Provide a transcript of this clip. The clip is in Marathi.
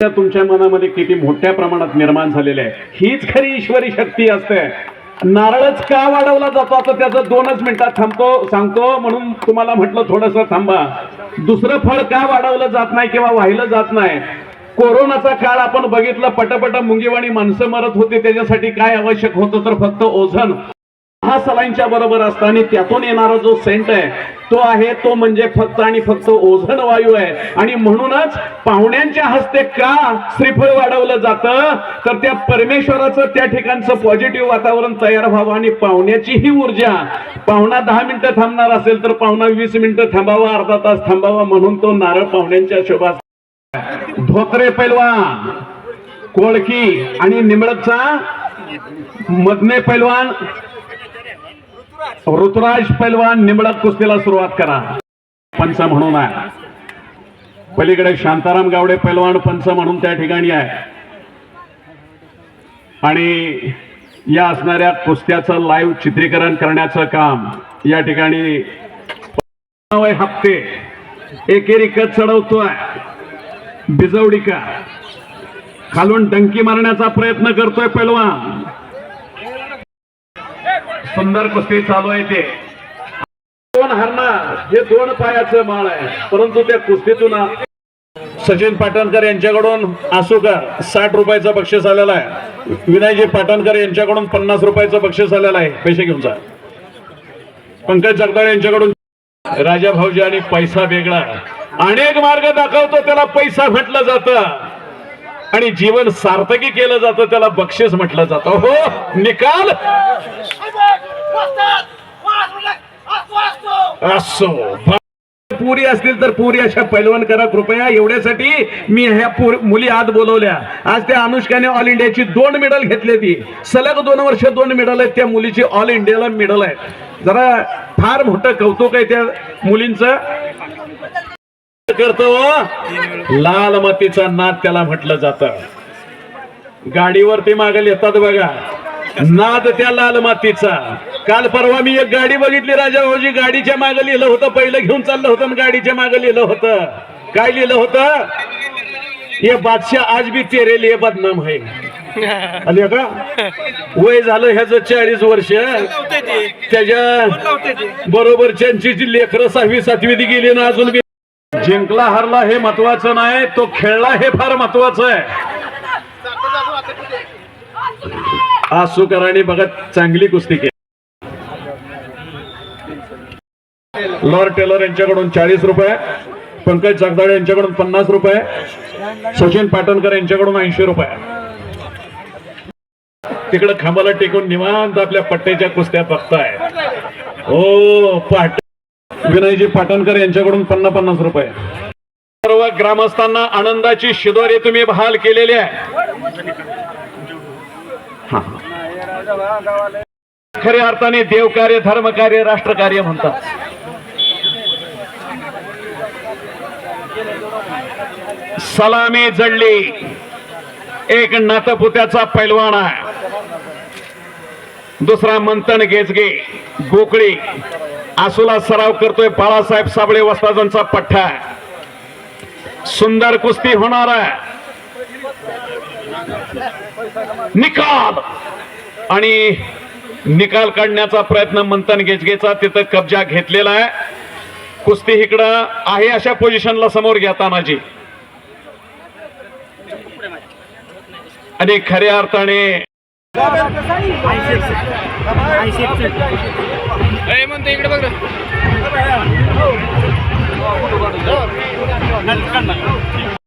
त्या तुमच्या मनामध्ये किती मोठ्या प्रमाणात निर्माण झालेले आहे. हीच खरी ईश्वरी शक्ती असते. नारळच का वाढवला जातो? आता त्याचं दोनच मिनिटात थांबतो सांगतो. म्हणून तुम्हाला म्हटलं थोडस थांबा. दुसरं फळ का वाढवलं जात नाही किंवा वाहिलं जात नाही? कोरोनाचा काळ आपण बघितलं पटपट मुंगीवाणी माणसं मरत होते. त्याच्यासाठी काय आवश्यक होतं? तर फक्त ओझन. हा सलाईनच्या बरोबर असतं आणि त्यातून येणारा जो सेंट आहे तो आहे तो म्हणजे फक्त आणि फक्त ओझन वायू आहे. आणि म्हणूनच पाहुण्यांच्या हस्ते का श्रीफळ वाढवलं जातं? तर त्या परमेश्वराचं त्या ठिकाणचं पॉझिटिव्ह वातावरण तयार व्हावं आणि पाहुण्याची ही ऊर्जा. पाहुणा दहा मिनिटं थांबणार असेल तर पाहुणा वीस मिनिटं थांबावा अर्धा तास थांबावा म्हणून तो नारळ पाहुण्यांच्या शोभा धोत्रे पैलवान कोळकी आणि निमळचा मदने पैलवान ऋतुराज पैलवान निमडक कुस्तीला सुरुवात करा. पंच म्हणून आहे. पलीकडे शांताराम गावडे पैलवान पंच म्हणून त्या ठिकाणी आहे. आणि या असणाऱ्या कुस्त्याचं लाईव्ह चित्रीकरण करण्याचं काम या ठिकाणी हप्ते एकेरी कच चढवतोय. बिजवडीका खालून डंकी मारण्याचा प्रयत्न करतोय पैलवान. सुंदर कुस्ती चालू आहे ते दोन हरणार हे दोन पायाचं माळ आहे. परंतु त्या कुस्तीतून सचिन पाटणकर यांच्याकडून आसूकर साठ रुपयाचं बक्षीस आलेलं आहे. विनयजी पाटणकर यांच्याकडून पन्नास रुपयाचं बक्षीस आलेलं आहे. पैसे घेऊन जा. पंकज जगदाळे यांच्याकडून. राजा भाऊजी आणि पैसा वेगळा. अनेक मार्ग दाखवतो त्याला पैसा म्हटलं जातं. आणि जीवन सार्थकी केलं जातं त्याला बक्षीस म्हटलं जातं. हो निकाल. असो. पुरी असतील तर पुरी अशा पैलवान करा कृपया एवढ्यासाठी मी ह्या पुर- मुली आत बोलवल्या. आज त्या अनुष्काने ऑल इंडियाची दोन मेडल घेतली ती. सलग दोन वर्ष दोन मेडल आहेत त्या मुलीची ऑल इंडियाला मेडल आहे जरा फार मोठं कौतुक आहे त्या मुलींचं. करतो. लाल मातीचा नाद त्याला म्हटलं जातं. गाडीवरती मागेल येतात बघा. नाद त्या लाल मातीचा. काल परवा मी एक गाडी बघितली राजा भाऊजी गाडीच्या मागे लिहिलं होतं. पहिलं घेऊन चाललं होतं गाडीच्या मागे लिहिलं होतं. काय लिहिलं होतं? ये बादशाह आज भी तेरे लिए बदनाम है. आले का? वय झालं ह्याच चाळीस वर्ष. त्याच्या बरोबरच्यांची जी लेकरं सहावी सातवी गेली ना अजून बी जिंकला हरला हे महत्वाचं नाही तो खेळला हे फार महत्वाचं आहे. आज सुकराणी बघत चांगली कुस्ती केली. लॉर्ड टेलर यांच्याकडून चाळीस रुपये पंकज जगदाळे यांच्याकडून पन्नास रुपये सचिन पाटणकर यांच्याकडून ऐंशी रुपये. तिकडं खांबाला टेकून निवांत आपल्या पट्ट्याच्या कुस्त्या बघताय. ओ पाट विनयजी पाटणकर यांच्याकडून पन्नास पन्नास रुपये. सर्व ग्रामस्थांना आनंदाची शिदोरी तुम्ही बहाल केलेली आहे. खऱ्या अर्थाने देवकार्य धर्मकार्य राष्ट्रकार्य म्हणतात. सलामी जडली एक नातपुत्याचा पैलवान आहे. दुसरा मंथन गेजगे गोकळी आसूला सराव करतोय बाळासाहेब साबळे वस्ताजांचा पठ्ठा. सुंदर कुस्ती होणार आहे. निकाल. आणि निकाल काढण्याचा प्रयत्न मंथन गेजगेचा तिथं कब्जा घेतलेला आहे. कुस्ती इकडं आहे अशा पोझिशनला समोर घेतानाची आणि खऱ्या अर्थाने अरे म्हणतो इकडे बघ